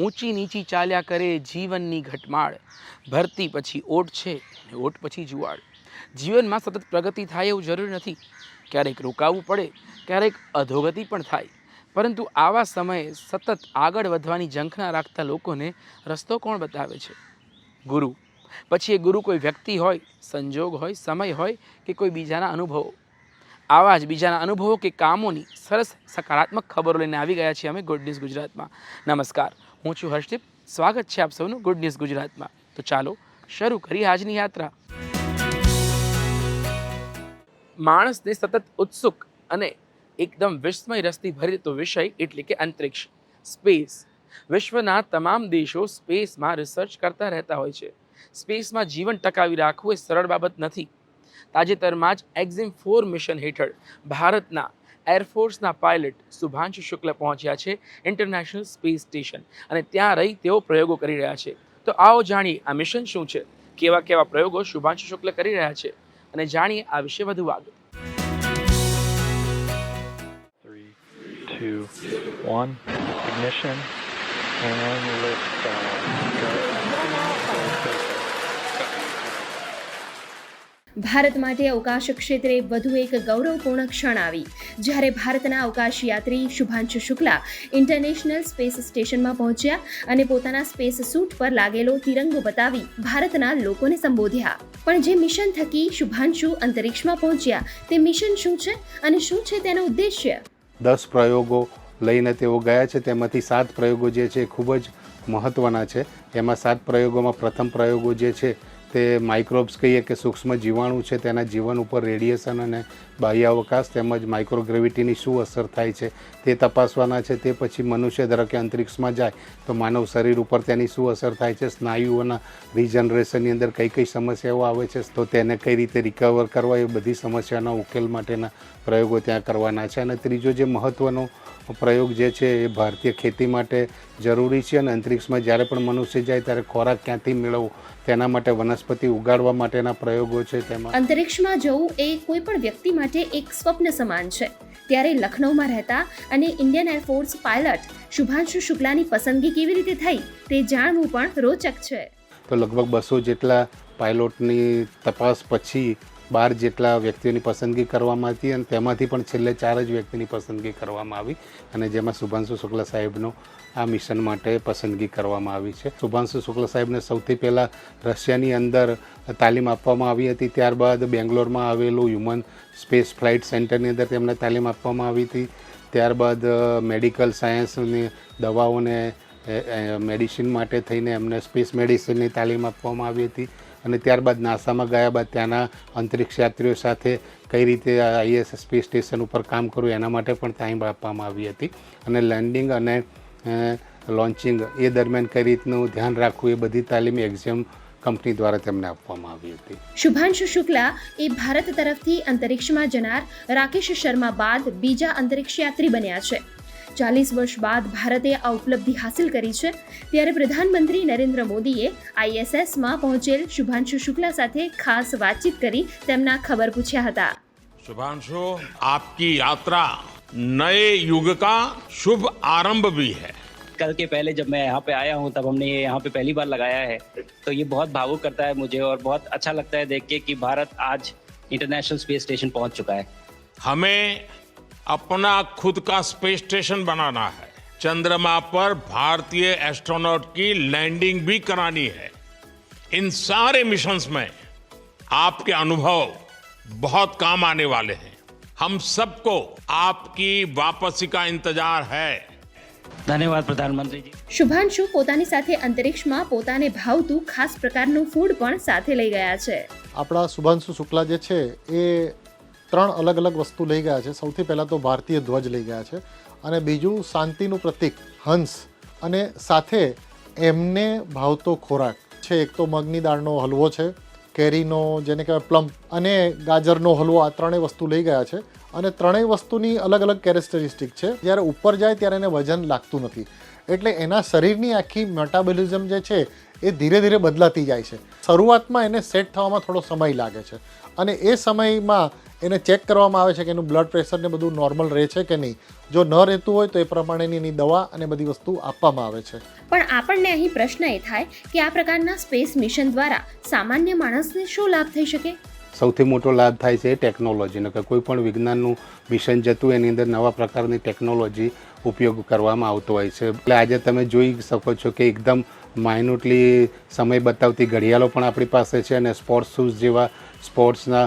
ઊંચી નીચી ચાલ્યા કરે જીવનની ઘટમાળ. ભરતી પછી ઓટ છે અને ઓટ પછી જુવાળ. જીવનમાં સતત પ્રગતિ થાય એવું જરૂરી નથી. ક્યારેક રોકાવવું પડે, ક્યારેક અધોગતિ પણ થાય. પરંતુ આવા સમયે સતત આગળ વધવાની ઝંખના રાખતા લોકોને રસ્તો કોણ બતાવે છે? ગુરુ. પછી એ ગુરુ કોઈ વ્યક્તિ હોય, સંજોગ હોય, સમય હોય કે કોઈ બીજાના અનુભવો. આવા જ બીજાના અનુભવો કે કામોની સરસ સકારાત્મક ખબરો લઈને આવી ગયા છીએ અમે ગુડ ન્યૂઝ ગુજરાતમાં. નમસ્કાર. હું છું હર્ષદીપ. સ્વાગત છે આપ સૌનું ગુડ ન્યૂઝ ગુજરાતમાં. તો ચાલો શરૂ કરી આજની યાત્રા. માણસને સતત ઉત્સુક અને એકદમ વિસ્મય રસથી ભરેતો વિષય એટલે કે અંતરિક્ષ. સ્પેસ વિશ્વના તમામ દેશો સ્પેસમાં રિસર્ચ કરતા રહેતા હોય છે. સ્પેસમાં જીવન ટકાવી રાખવું એ સરળ બાબત નથી. તાજેતરમાં જ એક્ઝિમ ફોર મિશન હેઠળ ભારતના એરફોર્સના પાયલટ શુભાંશુ શુક્લ પહોંચ્યા છે ઇન્ટરનેશનલ સ્પેસ સ્ટેશન અને ત્યાં રહી તેઓ પ્રયોગો કરી રહ્યા છે. તો આવો જાણીએ આ મિશન શું છે? કેવા કેવા પ્રયોગો શુભાંશુ શુક્લ કરી રહ્યા છે? અને જાણીએ આ વિશે વધુ આગળ. Two, one. Ignition. And lift Bharat માટે અવકાશ ક્ષેત્રે વધુ એક ગૌરવપૂર્ણ ક્ષણ આવી. જ્યારે ભારતના અવકાશ યાત્રી શુભાંશુ શુક્લા ઇન્ટરનેશનલ સ્પેસ સ્ટેશનમાં પહોંચ્યા અને પોતાના સ્પેસ સૂટ પર લાગેલો તિરંગો બતાવી ભારતના લોકોને સંબોધ્યા. પણ જે મિશન થકી શુભાંશુ અંતરિક્ષમાં પહોંચ્યા, તે મિશન શું છે અને શું છે તેનો ઉદ્દેશ્ય? દસ પ્રયોગો લઈને તેઓ ગયા છે. તેમાંથી સાત પ્રયોગો જે છે ખૂબ જ મહત્ત્વના છે. એમાં સાત પ્રયોગોમાં પ્રથમ પ્રયોગો જે છે તે માઇક્રોબ્સ કહીએ કે સૂક્ષ્મ જીવાણુ છે, તેના જીવન ઉપર રેડિયેશન અને બાહ્યાવકાશ તેમજ માઇક્રોગ્રેવિટીની શું અસર થાય છે તે તપાસવાના છે, તે પછી મનુષ્ય ધારો કે અંતરિક્ષમાં જાય તો માનવ શરીર ઉપર તેની શું અસર થાય છે સ્નાયુઓના રિજનરેશનની અંદર કઈ કઈ સમસ્યાઓ આવે છે, તો તેને કઈ રીતે રિકવર કરવા, એ બધી સમસ્યાના ઉકેલ માટેના પ્રયોગો ત્યાં કરવાના છે. અને ત્રીજો જે મહત્ત્વનો પ્રયોગ જે છે એ ભારતીય ખેતી માટે જરૂરી છે અને અંતરિક્ષમાં જ્યારે પણ મનુષ્ય જાય ત્યારે ખોરાક ક્યાંથી મેળવવો તેના માટે વનસ્પતિ ઉગાડવા માટેના પ્રયોગો છે તેમાં. અંતરિક્ષમાં જવું એ કોઈ પણ વ્યક્તિ માટે એક સ્વપ્ન સમાન છે. ત્યારે લખનૌમાં રહેતા અને Indian air force pilot Shubhanshu શુક્લાની પસંદગી કેવી રીતે થઈ તે જાણવું પણ રોચક છે. તો લગભગ બસો જેટલા પાયલોટની તપાસ પછી બાર જેટલા વ્યક્તિઓની પસંદગી કરવામાં હતી અને તેમાંથી પણ છેલ્લે ચાર જ વ્યક્તિની પસંદગી કરવામાં આવી અને જેમાં શુભાંશુ શુક્લા સાહેબનો આ મિશન માટે પસંદગી કરવામાં આવી છે. શુભાંશુ શુક્લા સાહેબને સૌથી પહેલાં રશિયાની અંદર તાલીમ આપવામાં આવી હતી. ત્યારબાદ બેંગ્લોરમાં આવેલું હ્યુમન સ્પેસ ફ્લાઇટ સેન્ટરની અંદર તેમને તાલીમ આપવામાં આવી હતી. ત્યારબાદ મેડિકલ સાયન્સની દવાઓને મેડિસિન માટે થઈને એમને સ્પેસ મેડિસિનની તાલીમ આપવામાં આવી હતી. અને ત્યારબાદ નાસામાં ગયા બાદ ત્યાંના અંતરિક્ષ યાત્રીઓ સાથે કઈ રીતે આઈએસ સ્પેસ સ્ટેશન ઉપર કામ કરવું એના માટે પણ તાલીમ આપવામાં આવી હતી. અને લેન્ડિંગ અને લોન્ચિંગ એ દરમિયાન કઈ રીતનું ધ્યાન રાખવું એ બધી તાલીમ એક્ઝામ કંપની દ્વારા તેમને આપવામાં આવી હતી. શુભાંશુ શુક્લા એ ભારત તરફથી અંતરિક્ષમાં જનાર રાકેશ શર્મા બાદ બીજા અંતરિક્ષ યાત્રી બન્યા છે. ચાલીસ વર્ષ બાદ ભારતે આ ઉપલબ્ધિ હાંસિલ કરી છે ત્યારે પ્રધાનમંત્રી નરેન્દ્ર મોદીએ આઈએસએસમાં પહોંચેલ શુભાંશુ શુક્લા સાથે ખાસ વાતચીત કરી તેમના ખબર પૂછ્યા હતા शुभांशु आपकी यात्रा नए युग का शुभ आरंभ भी है कल के पहले जब मैं यहाँ पे आया हूँ तब हमने ये यहाँ पे पहली बार लगाया है तो ये बहुत भावुक करता है मुझे और बहुत अच्छा लगता है देख के कि भारत आज इंटरनेशनल स्पेस स्टेशन पहुँच चुका है हमें अपना खुद का स्पेस स्टेशन बनाना है चंद्रमा पर भारतीय एस्ट्रोनॉट की लैंडिंग भी करानी है इन सारे मिशंस में आपके अनुभव बहुत काम आने वाले हैं हम सबको आपकी वापसी का इंतजार है धन्यवाद प्रधानमंत्री जी શુભાંશુ પોતાની સાથે અંતરિક્ષમાં પોતાને ભાવતું ખાસ પ્રકારનું ફૂડ પણ સાથે લઈ ગયા છે આપણા શુભાંશુ શુક્લા જે છે એ ત્રણ અલગ અલગ વસ્તુ લઈ ગયા છે. સૌથી પહેલાં તો ભારતીય ધ્વજ લઈ ગયા છે અને બીજું શાંતિનું પ્રતીક, હંસ. અને સાથે એમને ભાવતો ખોરાક છે. એક તો મગની દાળનો હલવો છે, કેરીનો જેને કહેવાય પ્લમ અને ગાજરનો હલવો, આ ત્રણેય વસ્તુ લઈ ગયા છે. અને ત્રણેય વસ્તુની અલગ અલગ કેરેક્ટરિસ્ટિક છે. જ્યારે ઉપર જાય ત્યારે એને વજન લાગતું નથી. એટલે એના શરીરની આખી મેટાબોલિઝમ જે છે એ ધીરે ધીરે બદલાતી જાય છે. શરૂઆતમાં એને સેટ થવામાં થોડો સમય લાગે છે. અને એ સમયમાં એને ચેક કરવામાં આવે છે કે એનું બ્લડ પ્રેશર ને બધું નોર્મલ રહે છે કે નહીં. જો ન રહેતું હોય તો એ પ્રમાણેની એની દવા અને બધી વસ્તુ આપવામાં આવે છે. પણ આપણને અહીં પ્રશ્ન એ થાય કે આ પ્રકારના સ્પેસ મિશન દ્વારા સામાન્ય માણસને શું લાભ થઈ શકે? સૌથી મોટો લાભ થાય છે એ ટેકનોલોજીનો કે કોઈ પણ વિજ્ઞાનનું મિશન જતું એની અંદર નવા પ્રકારની ટેકનોલોજી ઉપયોગ કરવામાં આવતો હોય છે. એટલે આજે તમે જોઈ શકો છો કે એકદમ માઇન્યુટલી સમય બતાવતી ઘડિયાળો પણ આપણી પાસે છે અને સ્પોર્ટ્સ શૂઝ જેવા સ્પોર્ટ્સના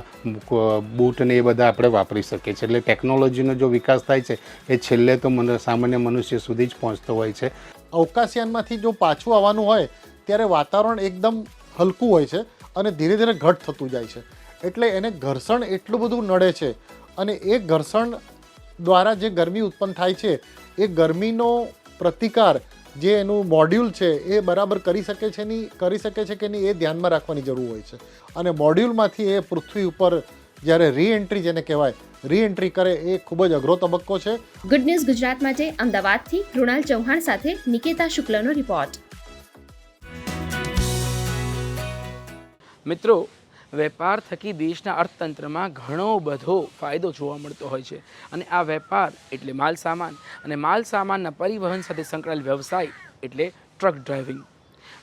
બૂટને એ બધા આપણે વાપરી શકીએ છીએ. એટલે ટેકનોલોજીનો જો વિકાસ થાય છે, એ છેલ્લે તો મને, સામાન્ય મનુષ્ય સુધી જ પહોંચતો હોય છે. અવકાશયાનમાંથી જો પાછું આવવાનું હોય, ત્યારે વાતાવરણ એકદમ હલકું હોય છે અને ધીરે ધીરે ઘટ થતું જાય છે. એટલે એને ઘર્ષણ એટલું બધું નડે છે અને એ ઘર્ષણ દ્વારા જે ગરમી ઉત્પન્ન થાય છે, એ ગરમીનો પ્રતિકાર જે એનું મોડ્યુલ છે એ બરાબર કરી શકે છે નહીં કરી શકે છે કે નહીં એ ધ્યાનમાં રાખવાની જરૂર હોય છે. અને મોડ્યુલમાંથી એ પૃથ્વી ઉપર જ્યારે રીએન્ટ્રી જેને કહેવાય રીએન્ટ્રી કરે એ ખૂબ જ અઘરો તબક્કો છે. ગુડ ન્યૂઝ ગુજરાત માટે અમદાવાદથી કૃણાલ ચૌહાણ સાથે નિકેતા શુક્લનો રિપોર્ટ મિત્રો વેપાર થકી દેશના અર્થતંત્રમાં ઘણો બધો ફાયદો જોવા મળતો હોય છે. અને આ વેપાર એટલે માલ સામાન. અને માલ સામાનના પરિવહન સાથે સંકળાયેલ વ્યવસાય એટલે ટ્રક ડ્રાઇવિંગ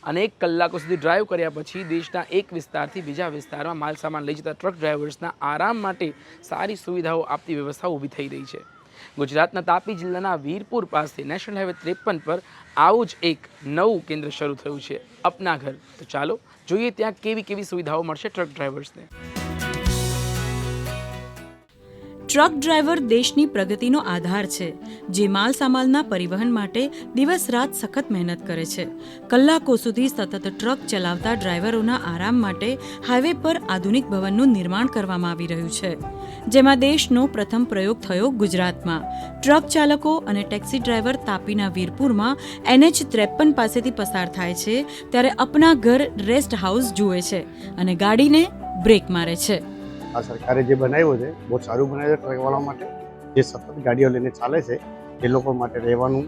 અનેક કલાકો સુધી ડ્રાઈવ કર્યા પછી દેશના એક વિસ્તારથી બીજા વિસ્તારમાં માલ સામાન લઈ જતા ટ્રક ડ્રાઈવર્સના આરામ માટે સારી સુવિધાઓ આપતી વ્યવસ્થા ઊભી થઈ રહી છે. ગુજરાતના તાપી જિલ્લાના વીરપુર પાસે નેશનલ હાઈવે ત્રેપન પર આવું જ એક નવું કેન્દ્ર શરૂ થયું છે અપના ઘર. તો ચાલો, જોઈએ ત્યાં કેવી કેવી સુવિધાઓ મળશે ટ્રક ડ્રાઈવર્સને ટ્રક ડ્રાઈવર દેશની પ્રગતિનો આધાર છે, જે માલ સામાલના પરિવહન માટે દિવસ રાત સખત મહેનત કરે છે. કલાકો સુધી સતત ટ્રક ચલાવતા ડ્રાઈવરોના આરામ માટે હાઈવે પર આધુનિક ભવનનું નિર્માણ કરવામાં આવી રહ્યું છે. જેમાં દેશનો પ્રથમ પ્રયોગ થયો ગુજરાતમાં. ટ્રક ચાલકો અને ટેક્સી ડ્રાઈવર તાપીના વીરપુરમાં એનએચ ત્રેપન પાસેથી પસાર થાય છે, ત્યારે અપના ઘર રેસ્ટ હાઉસ જુએ છે અને ગાડીને બ્રેક મારે છે. આ સરકારે જે બનાવ્યો છે, બહુ સારું બનાવ્યું છે ટ્રકવાળા માટે. જે સતત ગાડીઓ લઈને ચાલે છે, એ લોકો માટે રહેવાનું,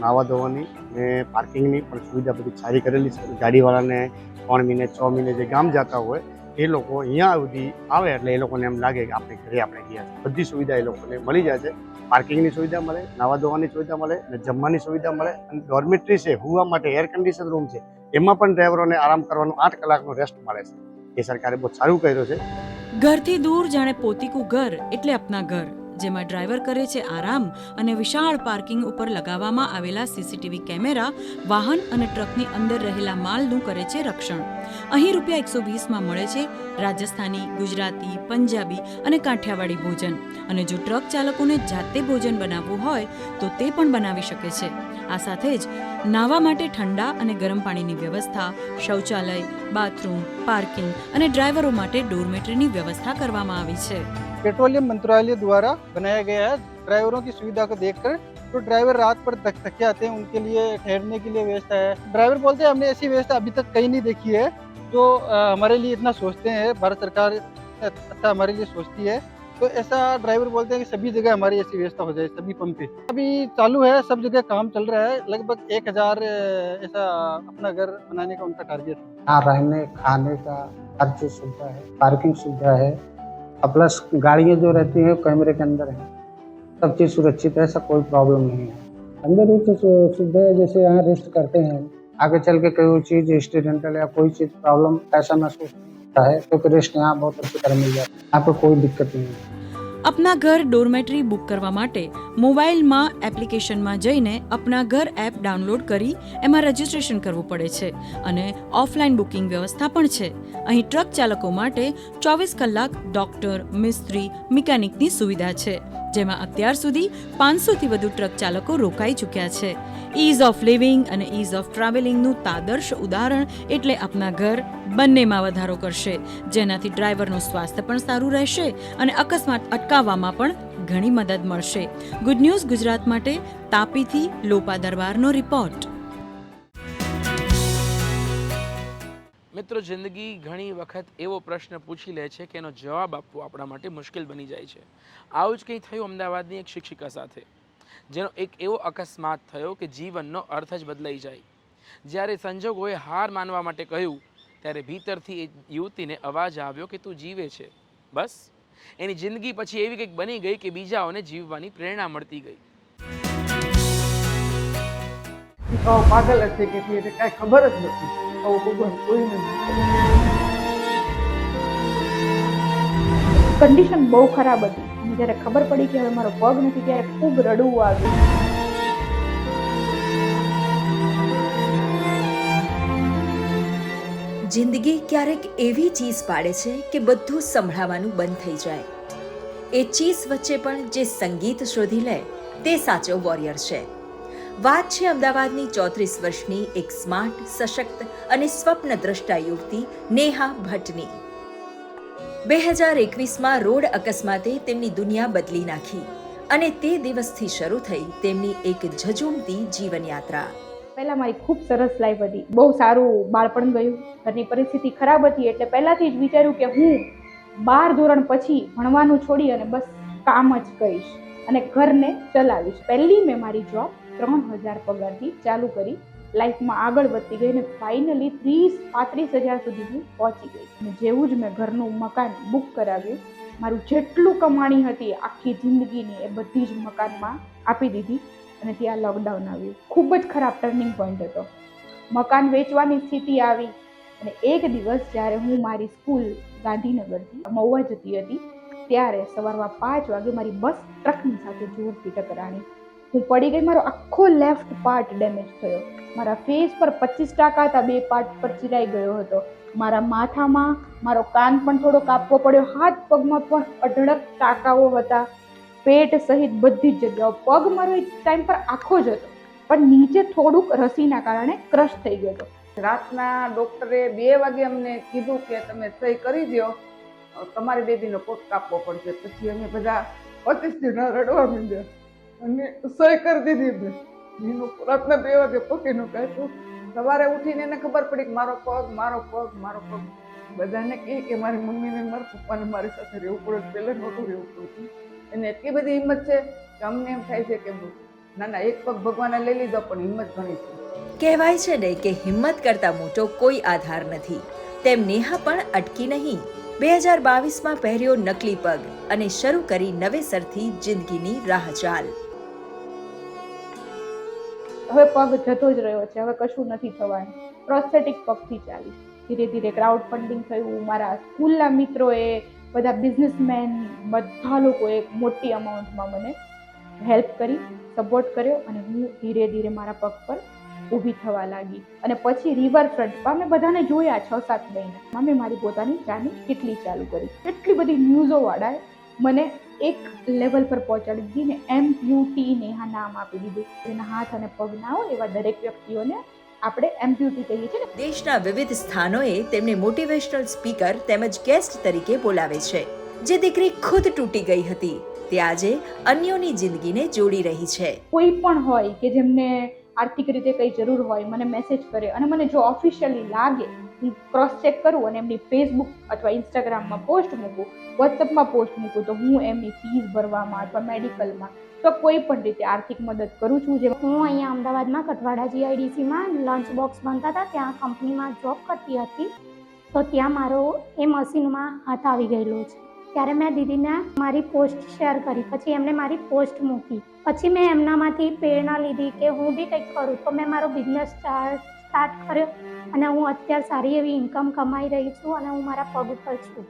નાવા ધોવાની ને પાર્કિંગની પણ સુવિધા બધી સારી કરેલી છે. ગાડીવાળાને ત્રણ મહિને, છ મહિને જે ગામ જતા હોય, એ લોકો અહીંયા સુધી આવે એટલે એ લોકોને એમ લાગે કે આપણે ઘરે આપણે ગયા છે. બધી સુવિધા એ લોકોને મળી જાય છે. પાર્કિંગની સુવિધા મળે, નાવા ધોવાની સુવિધા મળે અને જમવાની સુવિધા મળે. અને ડોર્મેટરી છે, હુવા માટે એર કન્ડિશન રૂમ છે, એમાં પણ ડ્રાઈવરોને આરામ કરવાનું આઠ કલાકનો રેસ્ટ મળે છે. એ સરકારે બહુ સારું કર્યું છે. ઘરથી દૂર જાણે પોતીકું ઘર એટલે અપના ઘર, જેમાં ડ્રાઈવર કરે છે આરામ અને વિશાળ પાર્કિંગ ઉપર લગાવવામાં આવેલા સીસીટીવી કેમેરા, વાહન અને ટ્રકની અંદર રહેલા માલનું કરે છે રક્ષણ. અહીં રૂપિયા એકસો વીસમાં મળે છે રાજસ્થાની, ગુજરાતી, પંજાબી અને કાઠિયાવાડી ભોજન. અને જો ટ્રક ચાલકોને જાતે ભોજન બનાવવું હોય, તો તે પણ બનાવી શકે છે. આ સાથે જ નાહવા માટે ઠંડા અને ગરમ પાણીની વ્યવસ્થા શૌચાલય બાથરૂમ પાર્કિંગ અને ડ્રાઈવરો માટે ડોરમેટરીની વ્યવસ્થા કરવામાં આવી છે पेट्रोलियम मंत्रालय द्वारा बनाया गया है ड्राइवरों की सुविधा को देखकर तो ड्राइवर रात पर थक थके आते हैं उनके लिए ठहरने के लिए व्यवस्था है ड्राइवर बोलते हैं हमने ऐसी व्यवस्था अभी तक कहीं नहीं देखी है जो अ, हमारे लिए इतना सोचते हैं भारत सरकार अच्छा हमारे लिए सोचती है तो ऐसा ड्राइवर बोलते हैं कि सभी जगह हमारी ऐसी व्यवस्था हो जाए, सभी पंप पे। अभी चालू है, सब जगह काम चल रहा है। लगभग एक हज़ार, ऐसा अपना घर बनाने का उनका टारगेट है। यहाँ रहने, खाने का हर चीज़ सुविधा है पार्किंग सुविधा है। और प्लस गाड़ियाँ जो रहती हैं कैमरे के अंदर है। सब चीज़ सुरक्षित है, ऐसा कोई प्रॉब्लम नहीं है। अंदर ही सु- सुविधा है, जैसे यहाँ रेस्ट करते हैं। आगे चल के कोई चीज़ एक्सीडेंटल या कोई चीज़ प्रॉब्लम ऐसा महसूस नहीं होता है क्योंकि रेस्ट यहाँ बहुत अच्छी तरह मिल जाता है यहाँ पर कोई दिक्कत नहीं है અપના ઘર ડોરમેટરી બુક કરવા માટે મોબાઈલમાં એપ્લિકેશનમાં જઈને અપના ઘર એપ ડાઉનલોડ કરી એમાં રજીસ્ટ્રેશન કરવું પડે છે અને ઓફલાઈન બુકિંગ વ્યવસ્થા પણ છે અહીં ટ્રક ચાલકો માટે ચોવીસ કલાક ડોક્ટર મિસ્ત્રી મિકેનિકની સુવિધા છે જેમાં અત્યાર સુધી પાંચસોથી વધુ ટ્રક ચાલકો રોકાઈ ચૂક્યા છે. ઇઝ ઓફ લિવિંગ અને ઇઝ ઓફ ટ્રાવેલિંગનું તાદર્શ ઉદાહરણ એટલે આપના ઘર બંનેમાં વધારો કરશે, જેનાથી ડ્રાઈવરનું સ્વાસ્થ્ય પણ સારું રહેશે અને અકસ્માત અટકાવવામાં પણ ઘણી મદદ મળશે. ગુડ ન્યૂઝ ગુજરાત માટે તાપીથી લોપા દરબારનો રિપોર્ટ મિત્રો, જિંદગી ઘણી વખત એવો પ્રશ્ન પૂછી લે છે કે એનો જવાબ આપવો આપણા માટે મુશ્કેલ બની જાય છે. આવું જ કંઈ થયું અમદાવાદની એક શિક્ષિકા સાથે, જેનો એક એવો અકસ્માત થયો કે જીવનનો અર્થ જ બદલાઈ જાય. જ્યારે સંજોગોએ હાર માનવા માટે કહ્યું, ત્યારે ભીતરથી એ યુવતીને અવાજ આવ્યો કે તું જીવે છે. બસ. એની જિંદગી પછી એવી કંઈક બની ગઈ કે બીજાઓને જીવવાની પ્રેરણા મળતી ગઈ. પાગલ જ થઈ કાંઈ ખબર જ નથી. કન્ડિશન બહુ ખરાબ હતી. અને જ્યારે ખબર પડી કે હવે મારો પગ નથી, ત્યારે ખૂબ રડવું આવ્યું. જિંદગી ક્યારેક એવી ચીઝ પાડે છે કે બધું સંભળાવાનું બંધ થઈ જાય. એ ચીઝ વચ્ચે પણ જે સંગીત શોધી લે, તે સાચો વોરિયર છે. વાત છે અમદાવાદની ચોત્રીસ વર્ષની એક સ્માર્ટ, સશક્ત અને સ્વપ્ન દ્રષ્ટા યુવતી નેહા ભટ્ટની. બે હજાર એકવીસમાં રોડ અકસ્માતે તેમની દુનિયા બદલી નાખી અને તે દિવસથી શરૂ થઈ તેમની એક ઝઝૂમતી જીવનયાત્રા. પહેલાં મારી ખૂબ સરસ લાઈફ હતી. બહુ સારું બાળપણ ગયું ઘરની પરિસ્થિતિ ખરાબ હતી એટલે પહેલાંથી જ વિચાર્યું કે હું બાર ધોરણ પછી ભણવાનું છોડી અને બસ કામ જ કરીશ અને ઘરને ચલાવીશ. પહેલી મેં મારી જોબ ત્રણ હજાર પગારથી ચાલુ કરી લાઈફમાં આગળ વધતી ગઈ અને ફાઇનલી ત્રીસ, પાંત્રીસ હજાર સુધી હું પહોંચી ગઈ. અને જેવું જ મેં ઘરનું મકાન બુક કરાવ્યું, મારું જેટલું કમાણી હતી, આખી જિંદગીની એ બધી જ મકાનમાં આપી દીધી અને ત્યાં લોકડાઉન આવ્યું. ખૂબ જ ખરાબ ટર્નિંગ પોઈન્ટ હતો. મકાન વેચવાની સ્થિતિ આવી અને એક દિવસ જ્યારે હું મારી સ્કૂલ ગાંધીનગરથી મહુવા જતી હતી, ત્યારે સવારમાં પાંચ વાગે મારી બસ ટ્રકની સાથે જોરથી ટકરાણી. હું પડી ગઈ, મારો આખો લેફ્ટ પાર્ટ ડેમેજ થયો. મારા ફેસ પર પચીસ ટકા હતા, બે પાર્ટ પર ચિરાઈ ગયો હતો. મારા માથામાં, મારો કાન પણ થોડો કાપવો પડ્યો, હાથ પગમાં પણ અઢળક ટાંકાઓ હતા. પેટ સહિત બધી જ જગ્યાઓ, પગ મારો એક ટાઈમ પર આખો જ હતો. પણ નીચે થોડુંક રસીના કારણે ક્રશ થઈ ગયો હતો. રાતના ડોક્ટરે બે વાગે અમને કીધું કે તમે સહી કરી દો તમારે બેબીનો પોટ કાપવો પડશે. પછી અમે બધા પચીસ જણા રડવા માંડ્યા. અને સહી કરી દીધી મેં એનું રાતના બે વાગે પકીનું કાપ્યું સવારે ઉઠીને એને ખબર પડી કે મારો પગ મારો પગ મારો પગ. બધાને કહે કે મારી મમ્મીને, મારા પપ્પાને મારી સાથે રહેવું પડે પહેલાં નહોતું રહેવું પડતું. એને એટલી બધી હિંમત છે કે અમને એમ થાય છે કે ના ના એક પગ ભગવાને લઈ લીધો, પણ હિંમત ઘણી છે. કહેવાય છે ને કે હિંમત કરતા મોટો કોઈ આધાર નથી. તેમ નેહા પણ અટકી નહીં. બે હજાર બાવીસમાં પહેર્યો નકલી પગ અને શરૂ કરી નવેસરથી જિંદગીની રાહ ચાલ હવે પગ જતો જ રહ્યો છે, હવે કશું નથી થવાનું. પ્રોસ્થેટિક પગથી ચાલી. ધીરે ધીરે ક્રાઉડ ફંડિંગ થયું. મારા સ્કૂલના મિત્રોએ, બધા બિઝનેસમેન બધા લોકોએ મોટી અમાઉન્ટમાં મને હેલ્પ કરી સપોર્ટ કર્યો અને હું ધીરે ધીરે મારા પગ પર ઊભી થવા લાગી. અને પછી રિવરફ્રન્ટમાં મેં બધાને જોયા છ સાત મહિના. મેં મારી પોતાની ચાની કેટલી ચાલુ કરી. એટલી બધી ન્યૂઝોવાળાએ મને એક લેવલ પર પહોંચાડી દીધી ને એમ યુ ટીને આ નામ આપી દીધું. એના હાથ અને પગ ના હોય એવા દરેક વ્યક્તિઓને આપણે એમ્પ્યુટી કહીએ છીએ ને. દેશના વિવિધ સ્થાનોએ તેમને મોટિવેશનલ સ્પીકર તેમજ ગેસ્ટ તરીકે બોલાવે છે જે દીકરી ખુદ તૂટી ગઈ હતી. તે આજે અન્યોની જિંદગીને જોડી રહી છે. કોઈ પણ હોય કે જેમને આર્થિક રીતે કંઈ જરૂર હોય મને મેસેજ કરે અને મને જો ઓફિશિયલી લાગે હું ક્રોસ ચેક કરું અને એમની ફેસબુક અથવા ઇન્સ્ટાગ્રામમાં પોસ્ટ મૂકું વોટ્સઅપમાં પોસ્ટ મૂકું તો હું એમની ફીસ ભરવામાં અથવા મેડિકલમાં તો કોઈ પણ રીતે આર્થિક મદદ કરું છું જે હું અહીંયા અમદાવાદમાં કઠવાડા જીઆઈડીસીમાં લંચ બોક્સ બનતા હતા, ત્યાં કંપનીમાં જોબ કરતી હતી. તો ત્યાં મારો એ મશીનમાં હાથ આવી ગયેલો છે. ત્યારે મેં દીદીને મારી પોસ્ટ શેર કરી, પછી એમને મારી પોસ્ટ મૂકી. પછી મેં એમનામાંથી પ્રેરણા લીધી કે હું બી કંઈક કરું. તો મેં મારો બિઝનેસ સ્ટાર્ટ કર્યો અને હું અત્યારે સારી એવી ઇન્કમ કમાઈ રહી છું અને હું મારા પગ ઉપર છું.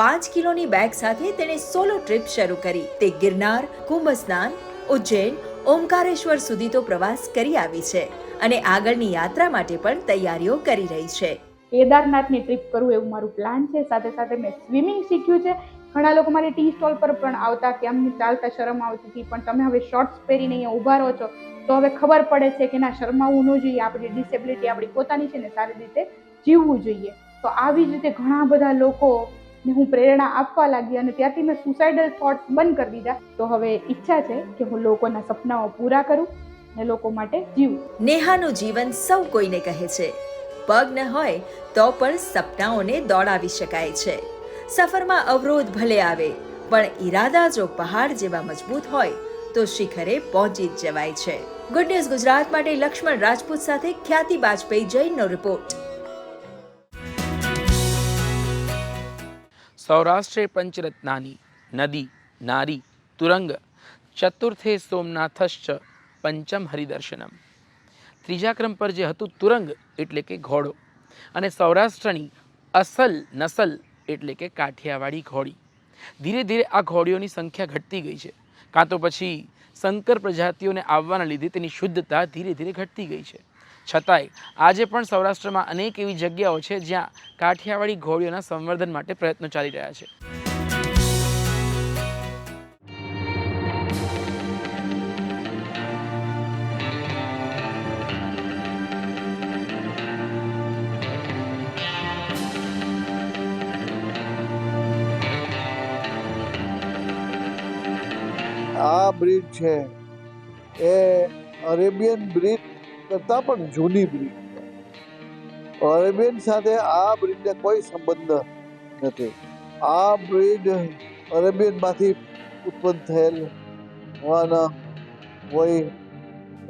પાંચ કિલોની બેગ સાથે તેણે સોલો ટ્રીપ શરૂ કરી. તે ગિરનાર કુંભ સ્નાન ઉજ્જૈન, ઓમકારેશ્વર સુધી તો પ્રવાસ કરી આવી છે અને આગળની યાત્રા માટે પણ તૈયારીઓ કરી રહી છે. કેદારનાથની ટ્રીપ કરું એવું મારું પ્લાન છે. સાથે સાથે મેં સ્વિમિંગ શીખ્યું છે. ઘણા લોકો મારી ટી સ્ટોલ પર પણ આવતા કે અમને ચાલતા શરમ આવતી હતી પણ તમે હવે શોર્ટ્સ પહેરીને અહીંયા ઊભા રહો છો, તો હવે ખબર પડે છે કે ના શરમાવવું ન જોઈએ. આપણી ડિસેબિલિટી આપણી પોતાની છે ને સારી રીતે જીવવું જોઈએ. તો આવી જ રીતે ઘણા બધા લોકો ને હું પ્રેરણા આપવા લાગી અને ત્યાંથી મેં સુસાઇડલ થોટ્સ બંધ કરી દીધા. તો હવે ઈચ્છા છે કે હું લોકોના સપનાઓ પૂરા કરું ને લોકો માટે જીવું. નેહાનું જીવન સૌ કોઈને કહે છે. પગ ન હોય તો પણ સપનાઓને દોડાવી શકાય છે. સફરમાં અવરોધ ભલે આવે, પણ ઈરાદા જો પહાડ જેવા મજબૂત હોય, તો શિખરે પહોંચી જ જવાય છે. ગુડ ન્યૂઝ ગુજરાત માટે લક્ષ્મણ રાજપૂત સાથે ખ્યાતિ બાજપેયી જૈનનો રિપોર્ટ સૌરાષ્ટ્રે પંચરત્નાની નદી, નારી, તુરંગ, ચતુર્થે સોમનાથશ્ચ, પંચમ હરિદર્શનમ. ત્રીજા ક્રમ પર જે હતું તુરંગ એટલે કે ઘોડો અને સૌરાષ્ટ્રની અસલ નસલ એટલે કે કાઠિયાવાડી ઘોડી. ધીરે ધીરે આ ઘોડીઓની સંખ્યા ઘટતી ગઈ છે. કાં તો પછી સંકર પ્રજાતિઓને આવવાના લીધે તેની શુદ્ધતા ધીરે ધીરે ઘટતી ગઈ છે. છતાંય આજે પણ સૌરાષ્ટ્રમાં અનેક એવી જગ્યાઓ છે જ્યાં કાઠિયાવાડી ઘોડીઓના સંવર્ધન માટે પ્રયત્નો ચાલી રહ્યા છે. આ બ્રિજ છે. એ અરેબિયન બ્રિજ કરતાં પણ જૂની બ્રિજ અરેબિયન સાથે આ બ્રિજને કોઈ સંબંધ નથી. આ બ્રિજ અરેબિયનમાંથી ઉત્પન્ન થયેલ હોવાના કોઈ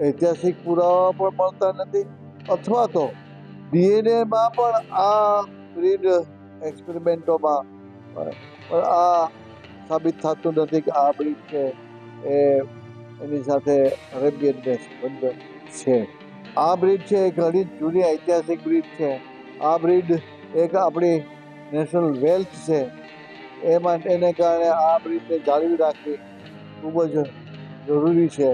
ઐતિહાસિક પુરાવા પણ મળતા નથી. અથવા તો ડીએનએમાં પણ આ બ્રિજ એક્સપેરિમેન્ટોમાં પણ આ સાબિત થતું નથી કે આ બ્રિજ છે એ એની સાથે અરેબિયન સંબંધ છે. આ બ્રિજ છે એ ઘણી જૂની ઐતિહાસિક બ્રિજ છે. આ બ્રિજ એક આપણી નેશનલ વેલ્થ છે. એ માટેને કારણે આ બ્રિજને જાળવી રાખવી ખૂબ જ જરૂરી છે.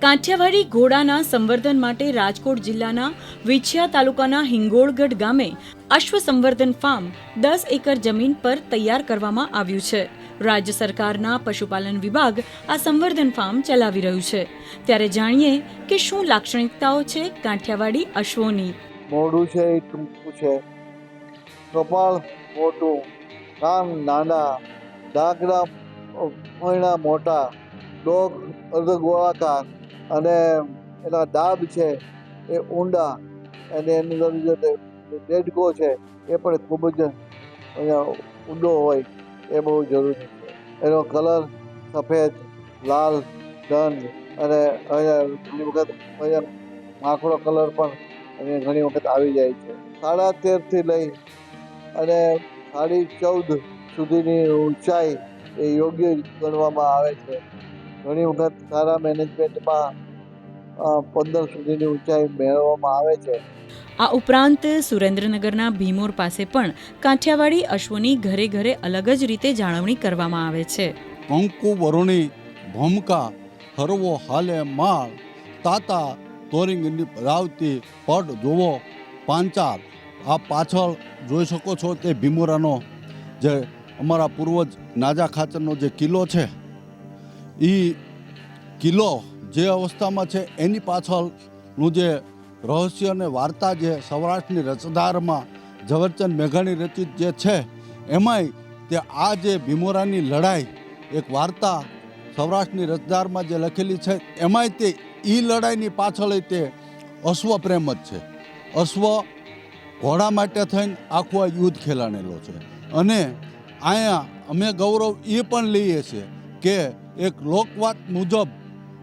કાઠિયાવાડી ઘોડાના સંવર્ધન માટે રાજકોટ જિલ્લાના વિછિયા તાલુકાના હિંગોળગઢ ગામે અશ્વ સંવર્ધન ફાર્મ દસ એકર જમીન પર તૈયાર કરવામાં આવ્યું છે. રાજ્ય સરકારના પશુપાલન વિભાગ આ સંવર્ધન ફાર્મ ચલાવી રહ્યું છે. ત્યારે જાણીએ કે શું લાક્ષણિકતાઓ છે કાઠિયાવાડી અશ્વોની? મોઢું છે એ ટૂંકું છે. કપાળ, મોટું. કાન, નાના. ડાકડા પોયણા મોટા. ડોગ અર્ધ ગોળાકાર અને એના ડાબ છે, એ ઊંડા. અને એની અંદર જે દેડકો છે, એ પણ ખૂબ જ ઊંડો હોય. એ બહુ જરૂરી છે. એનો કલર સફેદ, લાલ દંડ અને અહીંયા ઘણી વખત અહીંયા માખડો કલર પણ એને ઘણી વખત આવી જાય છે. સાડા તેરથી લઈ અને સાડી ચૌદ સુધીની ઊંચાઈ એ યોગ્ય ગણવામાં આવે છે. ઘણી વખત સારા મેનેજમેન્ટમાં પંદર સુધીની ઊંચાઈ મેળવવામાં આવે છે. આ ઉપરાંત સુરેન્દ્રનગરના ભીમોર પાસે પણ કાઠિયાવાડી અશ્વની ઘરે ઘરે અલગ જ રીતે જાળવણી કરવામાં આવે છે. કંકુ વરુણી ભૂમકા હરવો હાલે માળ તાતા તોરિંગની રાવતી પટ જોવો પાંચાર આ પાછળ જોઈ શકો છો તે ભીમોરાનો જે અમારા પૂર્વજ નાજા ખાચરનો જે કિલ્લો છે એ કિલ્લો જે અવસ્થામાં છે, એની પાછળનું જે રહસ્ય અને વાર્તા જે સૌરાષ્ટ્રની રચધારમાં ઝવેરચંદ મેઘાણી રચિત જે છે, એમાંય તે આ જે ભીમોરાની લડાઈ, એક વાર્તા સૌરાષ્ટ્રની રચદારમાં જે લખેલી છે, એમાંય તે એ લડાઈની પાછળ તે અશ્વ પ્રેમ જ છે. અશ્વ ઘોડા માટે થઈને આખું આ યુદ્ધ ખેલાણેલો છે. અને અહીંયા અમે ગૌરવ એ પણ લઈએ છીએ કે એક લોકવાત મુજબ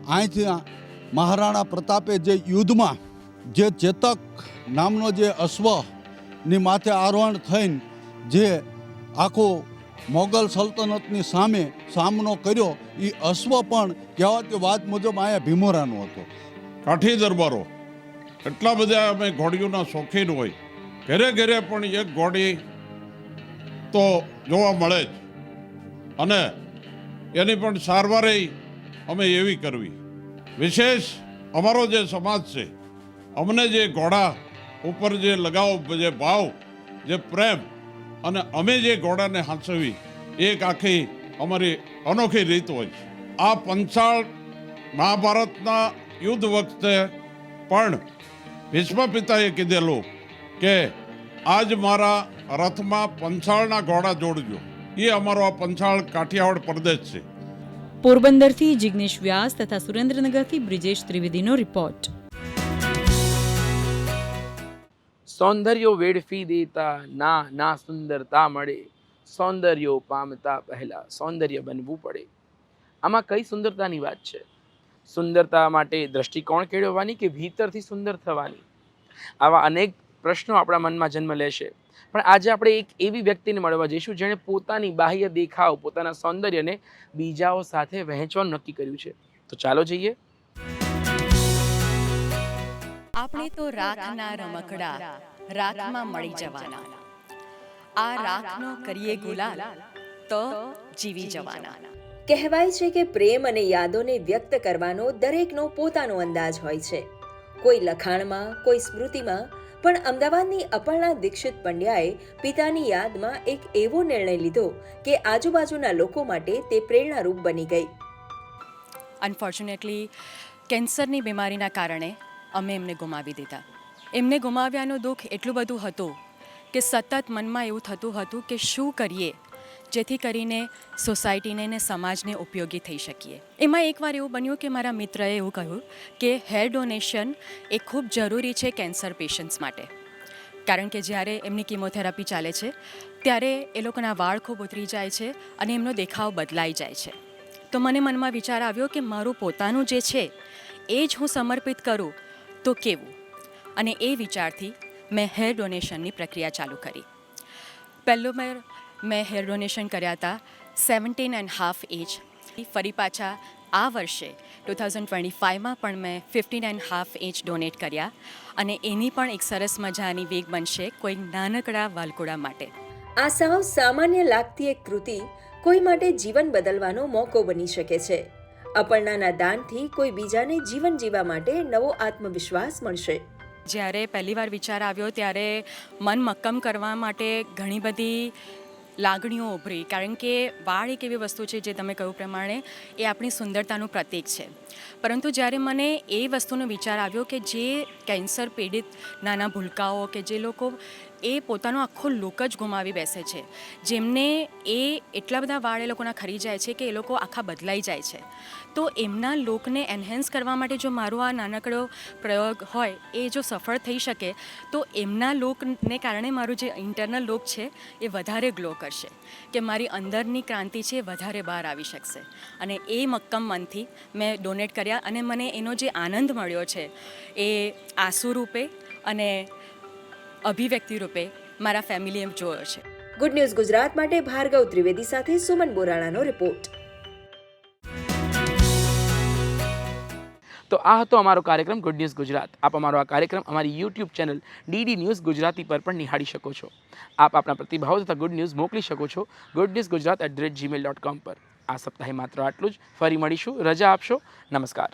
અહીંથી મહારાણા પ્રતાપે જે યુદ્ધમાં જે ચેતક નામનો જે અશ્વની માથે આરોહણ થઈને જે આખો મોગલ સલ્તનતની સામે સામનો કર્યો એ અશ્વ પણ કહેવાતી વાત મુજબ અહીંયા ભીમોરાનો હતો. કાઠી દરબારો. એટલા બધા અમે ઘોડીઓના શોખીન હોય. ઘરે ઘરે પણ એક ઘોડી તો જોવા મળે જ. અને એની પણ સારવારે અમે એવી કરવી. વિશેષ અમારો જે સમાજ છે, અમને જે ઘોડા ઉપર જે લગાવ, જે ભાવ, જે પ્રેમ અને અમે જે ઘોડાને હાંસવી, એક આખી અમારી અનોખી રીત હોય છે. આ પંચાળ મહાભારતના યુદ્ધ વખતે પણ ભીષ્મ પિતાએ કીધેલું કે, આજ મારા રથમાં પંચાળના ઘોડા જોડજો. એ અમારો આ પંચાળ કાઠિયાવાડ પ્રદેશ છે. પોરબંદરથી જિગ્નેશ વ્યાસ તથા સુરેન્દ્રનગરથી બ્રિજેશ ત્રિવેદીનો રિપોર્ટ. સૌંદર્યો વેડફી દેતા, ના ના સુંદરતા મળે. સૌંદર્યો પામતા પહેલા સૌંદર્ય બનવું પડે. આમાં કઈ સુંદરતાની વાત છે? સુંદરતા માટે દ્રષ્ટિકોણ કેળવવાની કે ભીતરથી સુંદર થવાની? આવા અનેક પ્રશ્નો આપણા મનમાં જન્મ લેશે. પણ આજે આપણે એક એવી વ્યક્તિને મળવા જઈશું જેણે પોતાની બાહ્ય દેખાવ પોતાના સૌંદર્યને બીજાઓ સાથે વહેંચવાનું નક્કી કર્યું છે. તો ચાલો જઈએ. આપણે તો રાખના રમકડા રાખમાં મળી જવાના. આ રાખનો કરીએ ગુલાલ તો જીવી જવાના. કહેવાય છે કે પ્રેમ અને યાદોને વ્યક્ત કરવાનો દરેકનો પોતાનો અંદાજ હોય છે. કોઈ લખાણમાં કોઈ સ્મૃતિમાં પણ અમદાવાદની અપર્ણા દીક્ષિત પંડ્યાએ પિતાની યાદમાં એક એવો નિર્ણય લીધો કે આજુબાજુના લોકો માટે તે પ્રેરણારૂપ બની ગઈ. અનફોર્ચ્યુનેટલી કેન્સરની બીમારીના કારણે અમે એમને ગુમાવી દીધા. એમને ગુમાવ્યાનું દુઃખ એટલું બધું હતું કે સતત મનમાં એવું થતું હતું કે શું કરીએ? જેથી કરીને સોસાયટીને ને સમાજને ઉપયોગી થઈ શકીએ. એમાં એકવાર એવું બન્યું કે મારા મિત્રએ એવું કહ્યું કે હેર ડોનેશન એ ખૂબ જરૂરી છે કેન્સર પેશન્ટ્સ માટે. કારણ કે જ્યારે એમની કિમોથેરાપી ચાલે છે, ત્યારે એ લોકોના વાળ ખૂબ ઉતરી જાય છે અને એમનો દેખાવ બદલાઈ જાય છે. તો મને મનમાં વિચાર આવ્યો કે મારું પોતાનું જે છે, એ જ હું સમર્પિત કરું તો કેવું? અને એ વિચારથી મેં હેર ડોનેશનની પ્રક્રિયા ચાલુ કરી. પહેલું મેં મેં હેર ડોનેશન કર્યા હતા સેવન્ટીન એન્ડ હાફ એજ ફરી પાછા આ વર્ષે ટુ થાઉઝન્ડ ટ્વેન્ટી ફાઇવમાં પણ મેં fifteen and half inch donate કર્યા અને એની પણ એક સરસ મજાની વેગ બનશે કોઈ નાનકડા વાલકુડા માટે. આ સાવ સામાન્ય લાગતી એક કૃતિ કોઈ માટે જીવન બદલવાનો મોકો બની શકે છે. અપર્ણાના દાનથી કોઈ બીજાને જીવન જીવવા માટે નવો આત્મવિશ્વાસ મળશે. જ્યારે પહેલીવાર વિચાર આવ્યો ત્યારે મન મક્કમ કરવા માટે ઘણી બધી લાગણીઓ ઉભરી, કારણ કે વાળ એક એવી વસ્તુ છે જે તમે કહ્યું પ્રમાણે એ આપણી સુંદરતાનું પ્રતીક છે. પરંતુ જ્યારે મને એ વસ્તુનો વિચાર આવ્યો કે જે કેન્સર પીડિત નાના ભૂલકાઓ કે જે લોકો એ પોતાનો આખો લુક જ ગુમાવી બેસે છે. જેમને એ એટલા બધા વાળ એ લોકોના ખરી જાય છે કે એ લોકો આખા બદલાઈ જાય છે. તો એમના લુકને એન્હેન્સ કરવા માટે જો મારો આ નાનકડો પ્રયોગ હોય, એ જો સફળ થઈ શકે, તો એમના લુકને કારણે મારું જે ઇન્ટરનલ લુક છે, એ વધારે ગ્લો કરશે. કે મારી અંદરની ક્રાંતિ છે એ વધારે બહાર આવી શકશે. અને એ મક્કમ મનથી મેં ડોનેટ કર્યા અને મને એનો જે આનંદ મળ્યો છે, એ આંસુ રૂપે અને અભિવ્યક્તિ રૂપે મારા ફેમિલીએ જોયો છે. ગુડ ન્યૂઝ ગુજરાત માટે ભાર્ગવ ત્રિવેદી સાથે સુમન બોરાણાનો રિપોર્ટ તો આ હતો અમારો કાર્યક્રમ ગુડ ન્યૂઝ ગુજરાત. આપ અમારો આ કાર્યક્રમ અમારી YouTube channel DD news Gujarati પર પણ નિહાળી શકો છો. આપ આપના પ્રતિભાવો તથા ગુડ ન્યૂઝ મોકલી શકો છો good news Gujarat at the rate Gmail dot com પર. આ સપ્તાહે માત્ર આટલું જ. ફરી મળીશું. રજા આપશો. નમસ્કાર.